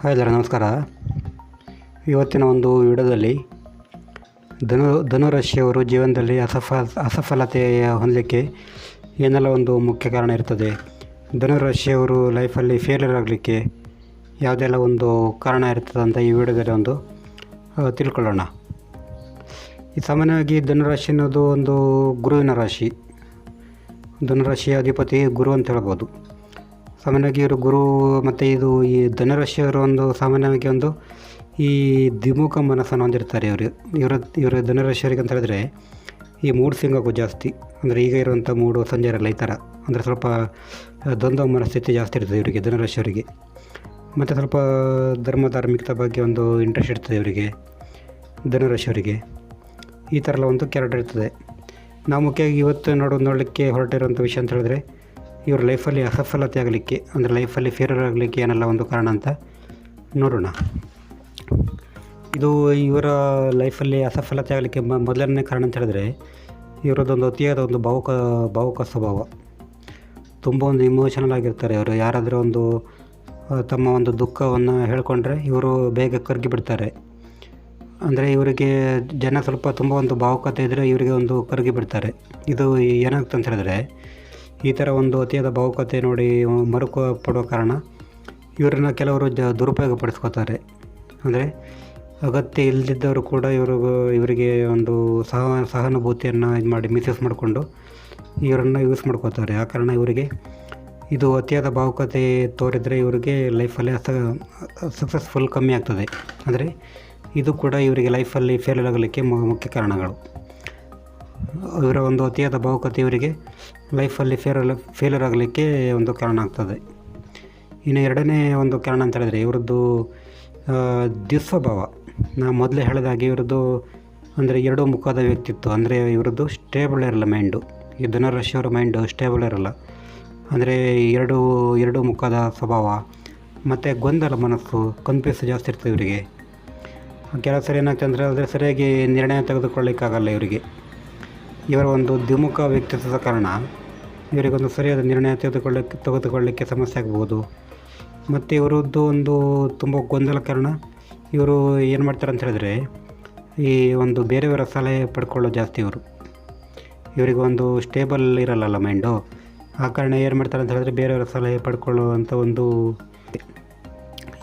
Hi ಎಲ್ಲರ, ನಮಸ್ಕಾರ. ಇವತ್ತಿನ ಒಂದು ವಿಡಿಯೋದಲ್ಲಿ ಧನು, ಧನುರಾಶಿಯವರು ಜೀವನದಲ್ಲಿ ಅಸಫ ಅಸಫಲತೆ ಹೊಂದಲಿಕ್ಕೆ ಏನೆಲ್ಲ ಒಂದು ಮುಖ್ಯ ಕಾರಣ ಇರ್ತದೆ? ಧನುರಾಶಿಯವರು ಲೈಫಲ್ಲಿ ಫೇಲ್ಯೂರ್ ಆಗಲಿಕ್ಕೆ ಯಾವುದೆಲ್ಲ ಒಂದು ಕಾರಣ ಇರ್ತದೆ ಅಂತ ಈ ವಿಡಿಯೋದಲ್ಲಿ ಒಂದು ತಿಳ್ಕೊಳ್ಳೋಣ. ಈ ಸಾಮಾನ್ಯವಾಗಿ ಧನುರಾಶಿ ಅನ್ನೋದು ಒಂದು ಗುರುವಿನ ರಾಶಿ. ಧನುರಾಶಿಯ ಅಧಿಪತಿ ಗುರು ಅಂತ ಹೇಳ್ಬೋದು. ಸಾಮಾನ್ಯವಾಗಿ ಇವರು ಗುರು ಮತ್ತು ಇದು ಈ ಧನುರಾಶಿಯವರು ಒಂದು ಸಾಮಾನ್ಯವಾಗಿ ಒಂದು ಈ ದ್ವಿಮುಖ ಮನಸ್ಸನ್ನು ಹೊಂದಿರ್ತಾರೆ ಇವರು. ಇವರ ಇವರ ಧನುರಾಶಿಯವರಿಗೆ ಅಂತ ಹೇಳಿದ್ರೆ ಈ ಮೂಡ್ ಸಿಂಗಕ್ಕೂ ಜಾಸ್ತಿ. ಅಂದರೆ ಈಗ ಇರುವಂಥ ಮೂಡು ಸಂಜೆ ಇರಲ್ಲ ಈ ಥರ. ಅಂದರೆ ಸ್ವಲ್ಪ ದ್ವಂದ್ವ ಮನಸ್ಥಿತಿ ಜಾಸ್ತಿ ಇರ್ತದೆ ಇವರಿಗೆ, ಧನುರಾಶಿಯವರಿಗೆ. ಮತ್ತು ಸ್ವಲ್ಪ ಧರ್ಮ ಧಾರ್ಮಿಕತೆ ಬಗ್ಗೆ ಒಂದು ಇಂಟ್ರೆಸ್ಟ್ ಇರ್ತದೆ ಇವರಿಗೆ, ಧನುರಾಶಿಯವರಿಗೆ. ಈ ಥರ ಎಲ್ಲ ಒಂದು ಕ್ಯಾರೆಕ್ಟರ್ ಇರ್ತದೆ. ನಾವು ಮುಖ್ಯವಾಗಿ ಇವತ್ತು ನೋಡೋ, ನೋಡಲಿಕ್ಕೆ ಹೊರಟಿರುವಂಥ ವಿಷಯ ಅಂತ ಹೇಳಿದ್ರೆ ಇವ್ರ ಲೈಫಲ್ಲಿ ಅಸಫಲತೆ ಆಗಲಿಕ್ಕೆ, ಅಂದರೆ ಲೈಫಲ್ಲಿ ಫೇರರ್ ಆಗಲಿಕ್ಕೆ ಏನೆಲ್ಲ ಒಂದು ಕಾರಣ ಅಂತ ನೋಡೋಣ. ಇದು ಇವರ ಲೈಫಲ್ಲಿ ಅಸಫಲತೆ ಆಗಲಿಕ್ಕೆ ಮೊದಲನೇ ಕಾರಣ ಅಂತ ಹೇಳಿದ್ರೆ, ಇವರದೊಂದು ಅತಿಯಾದ ಒಂದು ಭಾವುಕ ಭಾವುಕ ಸ್ವಭಾವ. ತುಂಬ ಒಂದು ಇಮೋಷನಲ್ ಆಗಿರ್ತಾರೆ ಅವರು. ಯಾರಾದರೂ ಒಂದು ತಮ್ಮ ಒಂದು ದುಃಖವನ್ನು ಹೇಳಿಕೊಂಡ್ರೆ ಇವರು ಬೇಗ ಕರಗಿ ಬಿಡ್ತಾರೆ. ಅಂದರೆ ಇವರಿಗೆ ಜನ ಸ್ವಲ್ಪ ತುಂಬ ಒಂದು ಭಾವುಕತೆ ಇದ್ದರೆ ಇವರಿಗೆ ಒಂದು ಕರಗಿ ಬಿಡ್ತಾರೆ. ಇದು ಏನಾಗುತ್ತೆ ಅಂತ ಹೇಳಿದ್ರೆ ಈ ಥರ ಒಂದು ಅತಿಯಾದ ಭಾವುಕತೆ ನೋಡಿ ಮರುಕು ಪಡುವ ಕಾರಣ ಇವರನ್ನ ಕೆಲವರು ಜ ದುರುಪಯೋಗ ಪಡಿಸ್ಕೋತಾರೆ ಅಂದರೆ ಅಗತ್ಯ ಇಲ್ಲದಿದ್ದವರು ಕೂಡ ಇವರು ಇವರಿಗೆ ಒಂದು ಸಹ, ಸಹಾನುಭೂತಿಯನ್ನು ಇದು ಮಾಡಿ ಮಿಸ್ಯೂಸ್ ಮಾಡಿಕೊಂಡು ಇವರನ್ನು ಯೂಸ್ ಮಾಡ್ಕೋತಾರೆ. ಆ ಕಾರಣ ಇವರಿಗೆ ಇದು ಅತಿಯಾದ ಭಾವುಕತೆ ತೋರಿದರೆ ಇವರಿಗೆ ಲೈಫಲ್ಲಿ ಸಕ್ಸಸ್ಫುಲ್ ಕಮ್ಮಿ ಆಗ್ತದೆ. ಅಂದರೆ ಇದು ಕೂಡ ಇವರಿಗೆ ಲೈಫಲ್ಲಿ ಫೇಲ್ ಆಗಲಿಕ್ಕೆ ಮುಖ್ಯ ಕಾರಣಗಳು. ಇವರ ಒಂದು ಅತಿಯಾದ ಭಾವುಕತೆ ಇವರಿಗೆ. ಲೈಫಲ್ಲಿ ಫೇಲ್ ಫೇಲ್ಯೂರ್ ಆಗಲಿಕ್ಕೆ ಒಂದು ಕಾರಣ ಆಗ್ತದೆ. ಇನ್ನು ಎರಡನೇ ಒಂದು ಕಾರಣ ಅಂತ ಹೇಳಿದರೆ ಇವರದ್ದು ದುಸ್ವಭಾವ ನಾ ಮೊದಲೇ ಹೇಳಿದಾಗೆ ಇವರದ್ದು ಅಂದರೆ ಎರಡು ಮುಖದ ವ್ಯಕ್ತಿತ್ವ. ಅಂದರೆ ಇವರದ್ದು ಸ್ಟೇಬಲ್ ಇರಲ್ಲ ಮೈಂಡು ಈ ಧನುರಾಶಿಯವರ ಮೈಂಡು ಸ್ಟೇಬಲ್ ಇರಲ್ಲ. ಅಂದರೆ ಎರಡು ಎರಡು ಮುಖದ ಸ್ವಭಾವ. ಮತ್ತು ಗೊಂದಲ ಮನಸ್ಸು ಕನ್ಫ್ಯೂಸ್ ಜಾಸ್ತಿ ಇರ್ತದೆ ಇವರಿಗೆ. ಕೆಲವು ಸರಿ ಏನಾಗ್ತದೆ ಅಂದರೆ ಅದರ ಸರಿಯಾಗಿ ನಿರ್ಣಯ ತೆಗೆದುಕೊಳ್ಳಿಕ್ಕಾಗಲ್ಲ ಇವರಿಗೆ. ಇವರ ಒಂದು ದ್ವಿಮುಖ ವ್ಯಕ್ತಿತ್ವದ ಕಾರಣ ಇವರಿಗೊಂದು ಸರಿಯಾದ ನಿರ್ಣಯ ತೆಗೆದುಕೊಳ್ಳಕ್ಕೆ ತೆಗೆದುಕೊಳ್ಳಲಿಕ್ಕೆ ಸಮಸ್ಯೆ ಆಗ್ಬೋದು. ಮತ್ತು ಇವರದ್ದು ಒಂದು ತುಂಬ ಗೊಂದಲ ಕಾರಣ ಇವರು ಏನು ಮಾಡ್ತಾರೆ ಅಂತ ಹೇಳಿದ್ರೆ, ಈ ಒಂದು ಬೇರೆಯವರ ಸಲಹೆ ಪಡ್ಕೊಳ್ಳೋ ಜಾಸ್ತಿ ಇವರು. ಇವರಿಗೆ ಒಂದು ಸ್ಟೇಬಲ್ ಇರಲ್ಲಲ್ಲ ಮೈಂಡು ಆ ಕಾರಣ ಏನು ಮಾಡ್ತಾರೆ ಅಂತ ಹೇಳಿದ್ರೆ, ಬೇರೆಯವರ ಸಲಹೆ ಪಡ್ಕೊಳ್ಳುವಂಥ ಒಂದು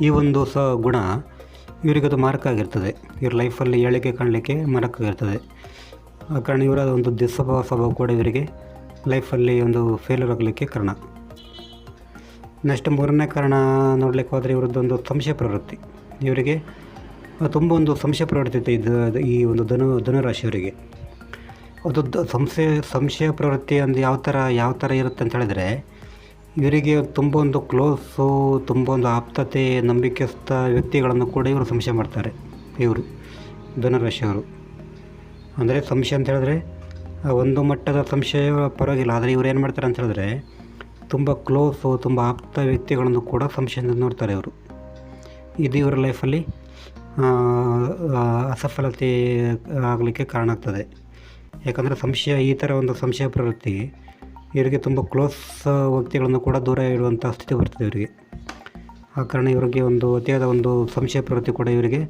ಈ ಒಂದು ಸ ಗುಣ ಇವರಿಗದು ಮಾರಕ ಆಗಿರ್ತದೆ. ಇವ್ರ ಲೈಫಲ್ಲಿ ಏಳಿಗೆ ಕಾಣಲಿಕ್ಕೆ ಮಾರಕ ಆಗಿರ್ತದೆ. ಕಾರಣ ಇವರ ಒಂದು ದುಸ್ವಭಾವ ಸ್ವಭಾವ ಕೂಡ ಇವರಿಗೆ ಲೈಫಲ್ಲಿ ಒಂದು ಫೇಲ್ಯೂರ್ ಆಗಲಿಕ್ಕೆ ಕಾರಣ. ನೆಕ್ಸ್ಟ್ ಮೂರನೇ ಕಾರಣ ನೋಡಲಿಕ್ಕೆ ಹೋದರೆ ಇವರದ್ದೊಂದು ಸಂಶಯ ಪ್ರವೃತ್ತಿ. ಇವರಿಗೆ ತುಂಬ ಒಂದು ಸಂಶಯ ಪ್ರವೃತ್ತಿ ಇದೆ ಈ ಒಂದು ಧನು ಧನುರಾಶಿಯವರಿಗೆ ಅದು ಸಂಶಯ ಸಂಶಯ ಪ್ರವೃತ್ತಿ ಒಂದು ಯಾವ ಥರ ಯಾವ ಥರ ಇರುತ್ತೆ ಅಂತ ಹೇಳಿದರೆ, ಇವರಿಗೆ ತುಂಬ ಒಂದು ಕ್ಲೋಸು ತುಂಬ ಒಂದು ಆಪ್ತತೆ, ನಂಬಿಕೆಸ್ಥ ವ್ಯಕ್ತಿಗಳನ್ನು ಕೂಡ ಇವರು ಸಂಶಯ ಮಾಡ್ತಾರೆ, ಇವರು ಧನುರಾಶಿಯವರು ಅಂದರೆ ಸಂಶಯ ಅಂತ ಹೇಳಿದ್ರೆ ಒಂದು ಮಟ್ಟದ ಸಂಶಯ ಪರವಾಗಿಲ್ಲ. ಆದರೆ ಇವ್ರು ಏನು ಮಾಡ್ತಾರೆ ಅಂತ ಹೇಳಿದ್ರೆ, ತುಂಬ ಕ್ಲೋಸು ತುಂಬ ಆಪ್ತ ವ್ಯಕ್ತಿಗಳನ್ನು ಕೂಡ ಸಂಶಯದಿಂದ ನೋಡ್ತಾರೆ ಇವರು. ಇದು ಇವರ ಲೈಫಲ್ಲಿ ಅಸಫಲತೆ ಆಗಲಿಕ್ಕೆ ಕಾರಣ ಆಗ್ತದೆ. ಯಾಕಂದರೆ ಸಂಶಯ, ಈ ಥರ ಒಂದು ಸಂಶಯ ಪ್ರವೃತ್ತಿ, ಇವರಿಗೆ ತುಂಬ ಕ್ಲೋಸ್ ವ್ಯಕ್ತಿಗಳನ್ನು ಕೂಡ ದೂರ ಇಡುವಂಥ ಸ್ಥಿತಿ ಬರ್ತದೆ ಇವರಿಗೆ. ಆ ಕಾರಣ ಇವರಿಗೆ ಒಂದು ಅತಿಯಾದ ಒಂದು ಸಂಶಯ ಪ್ರವೃತ್ತಿ ಕೂಡ ಇವರಿಗೆ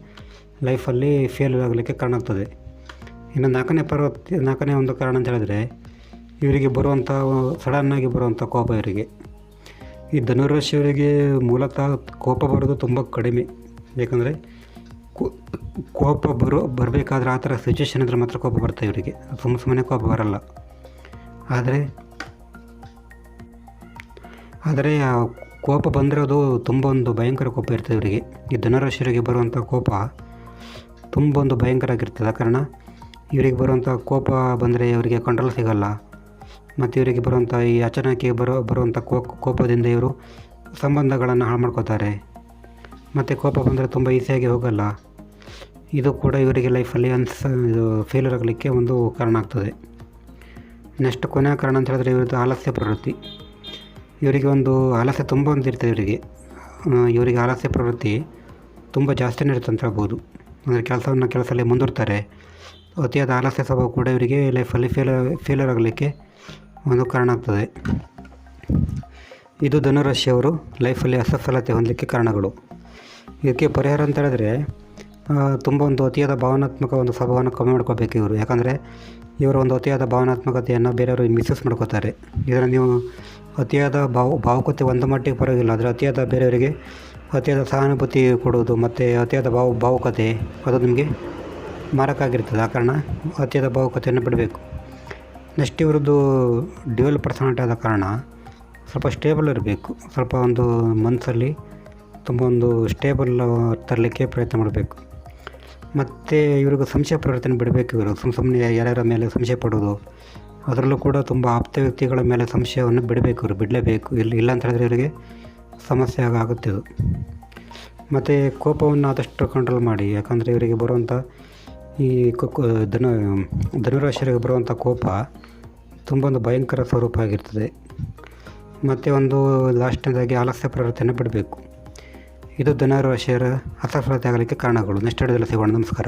ಲೈಫಲ್ಲಿ ಫೇಲ್ ಆಗಲಿಕ್ಕೆ ಕಾರಣ ಆಗ್ತದೆ. ಇನ್ನು ನಾಲ್ಕನೇ ಪರ್ವತ, ನಾಲ್ಕನೇ ಒಂದು ಕಾರಣ ಅಂತ ಹೇಳಿದ್ರೆ, ಇವರಿಗೆ ಬರುವಂಥ ಸಡನ್ನಾಗಿ ಬರುವಂಥ ಕೋಪ ಇವರಿಗೆ. ಈ ಧನುರಾಶಿಯವರಿಗೆ ಮೂಲತಃ ಕೋಪ ಬರೋದು ತುಂಬ ಕಡಿಮೆ. ಏಕೆಂದರೆ ಕೋಪ ಬರೋ, ಬರಬೇಕಾದ್ರೆ ಆ ಥರ ಸಿಚುವೇಶನ್ ಇದ್ರೆ ಮಾತ್ರ ಕೋಪ ಬರ್ತಾ ಇವರಿಗೆ. ಸುಮ್ಮ ಸುಮ್ಮನೆ ಕೋಪ ಬರಲ್ಲ. ಆದರೆ ಆದರೆ ಕೋಪ ಬಂದಿರೋದು ತುಂಬ ಒಂದು ಭಯಂಕರ ಕೋಪ ಇರ್ತದೆ ಇವರಿಗೆ. ಈ ಧನುರಾಶಿಯವರಿಗೆ ಬರುವಂಥ ಕೋಪ ತುಂಬ ಒಂದು ಭಯಂಕರ ಆಗಿರ್ತದೆ. ಕಾರಣ ಇವರಿಗೆ ಬರುವಂಥ ಕೋಪ ಬಂದರೆ ಇವರಿಗೆ ಕಂಟ್ರೋಲ್ ಸಿಗಲ್ಲ. ಮತ್ತು ಇವರಿಗೆ ಬರುವಂಥ ಈ ಅಚಾನಕ್ಕೆ ಬರೋ, ಬರುವಂಥ ಕೋ, ಕೋಪದಿಂದ ಇವರು ಸಂಬಂಧಗಳನ್ನು ಹಾಳು ಮಾಡ್ಕೋತಾರೆ. ಮತ್ತು ಕೋಪ ಬಂದರೆ ತುಂಬ ಈಸಿಯಾಗಿ ಹೋಗಲ್ಲ. ಇದು ಕೂಡ ಇವರಿಗೆ ಲೈಫಲ್ಲಿ ಅನ್ಸ, ಇದು ಫೇಲ್ಯೂರ್ ಆಗಲಿಕ್ಕೆ ಒಂದು ಕಾರಣ ಆಗ್ತದೆ. ನೆಕ್ಸ್ಟ್ ಕೊನೆಯ ಕಾರಣ ಅಂತ ಹೇಳಿದ್ರೆ ಇವರದ್ದು ಆಲಸ್ಯ ಪ್ರವೃತ್ತಿ. ಇವರಿಗೆ ಒಂದು ಆಲಸ್ಯ ತುಂಬ ಒಂದು ಇರ್ತದೆ ಇವರಿಗೆ. ಇವರಿಗೆ ಆಲಸ್ಯ ಪ್ರವೃತ್ತಿ ತುಂಬ ಜಾಸ್ತಿನೇ ಇರುತ್ತೆ ಅಂತ ಹೇಳ್ಬೋದು. ಅಂದರೆ ಕೆಲಸವನ್ನು ಕೆಲಸದಲ್ಲಿ ಮುಂದುವರ್ತಾರೆ ಅತಿಯಾದ ಆಲಸ್ಯ ಸ್ವಭಾವ ಕೂಡ ಇವರಿಗೆ ಲೈಫಲ್ಲಿ ಫೇಲ್ ಫೇಲರ್ ಆಗಲಿಕ್ಕೆ ಒಂದು ಕಾರಣ ಆಗ್ತದೆ. ಇದು ಧನುರಾಶಿಯವರು ಲೈಫಲ್ಲಿ ಅಸಫಲತೆ ಹೊಂದಲಿಕ್ಕೆ ಕಾರಣಗಳು. ಇದಕ್ಕೆ ಪರಿಹಾರ ಅಂತ ಹೇಳಿದ್ರೆ ತುಂಬ ಒಂದು ಅತಿಯಾದ ಭಾವನಾತ್ಮಕ ಒಂದು ಸ್ವಭಾವನ ಕಮ್ಮಿ ಮಾಡ್ಕೋಬೇಕು ಇವರು. ಯಾಕಂದರೆ ಇವರ ಒಂದು ಅತಿಯಾದ ಭಾವನಾತ್ಮಕತೆಯನ್ನು ಬೇರೆಯವರು ಮಿಸ್ಯೂಸ್ ಮಾಡ್ಕೋತಾರೆ. ಇದರಲ್ಲಿ ನೀವು ಅತಿಯಾದ ಭಾವ, ಭಾವುಕತೆ ಒಂದು ಮಟ್ಟಿಗೆ ಪರವಾಗಿಲ್ಲ. ಆದರೆ ಅತಿಯಾದ ಬೇರೆಯವರಿಗೆ ಅತಿಯಾದ ಸಹಾನುಭೂತಿ ಕೊಡುವುದು ಮತ್ತು ಅತಿಯಾದ ಭಾವ, ಭಾವುಕತೆ, ಅದು ನಿಮಗೆ ಮಾರಕ ಆ ಕಾರಣ ಅತಿಯಾದ ಭಾವುಕತೆಯನ್ನು ಬಿಡಬೇಕು. ನೆಕ್ಸ್ಟ್ ಇವ್ರದ್ದು ಡ್ಯುವೆಲ್ ಪರ್ಸನಾಲಿಟಿ ಆದ ಕಾರಣ ಸ್ವಲ್ಪ ಸ್ಟೇಬಲ್ ಇರಬೇಕು. ಸ್ವಲ್ಪ ಒಂದು ಮನಸ್ಸಲ್ಲಿ ತುಂಬ ಒಂದು ಸ್ಟೇಬಲ್ ತರಲಿಕ್ಕೆ ಪ್ರಯತ್ನ ಮಾಡಬೇಕು. ಮತ್ತು ಇವ್ರಿಗೆ ಸಂಶಯ ಪ್ರವರ್ತನೆ ಬಿಡಬೇಕು ಇವರು. ಸುಮ್ಮ ಸುಮ್ಮನೆ ಯಾರ್ಯಾರ ಮೇಲೆ ಸಂಶಯ ಪಡೋದು. ಅದರಲ್ಲೂ ಕೂಡ ತುಂಬ ಆಪ್ತ ವ್ಯಕ್ತಿಗಳ ಮೇಲೆ ಸಂಶಯವನ್ನು ಬಿಡಬೇಕು ಇವರು. ಬಿಡಲೇಬೇಕು. ಇಲ್ಲಿ, ಇಲ್ಲ ಅಂತ ಹೇಳಿದ್ರೆ ಇವರಿಗೆ ಸಮಸ್ಯೆ ಆಗ ಆಗುತ್ತೆ ಮತ್ತು ಕೋಪವನ್ನು ಆದಷ್ಟು ಕಂಟ್ರೋಲ್ ಮಾಡಿ. ಯಾಕಂದರೆ ಇವರಿಗೆ ಬರುವಂಥ ಈ ಧನು, ಧನುರಾಶಿಯರಿಗೆ ಬರುವಂಥ ಕೋಪ ತುಂಬ ಒಂದು ಭಯಂಕರ ಸ್ವರೂಪ ಆಗಿರ್ತದೆ. ಮತ್ತು ಒಂದು ಲಾಸ್ಟ್ನೇದಾಗಿ ಆಲಸ್ಯ ಪ್ರವೃತ್ತಿಯನ್ನು ಬಿಡಬೇಕು. ಇದು ಧನುರಾಶಿಯರ ಅಸಫಲತೆ ಆಗಲಿಕ್ಕೆ ಕಾರಣಗಳು. ನೆಕ್ಸ್ಟ್ ಹಿಡಿದಲ್ಲ ಸಿಗೋಣ. ನಮಸ್ಕಾರ.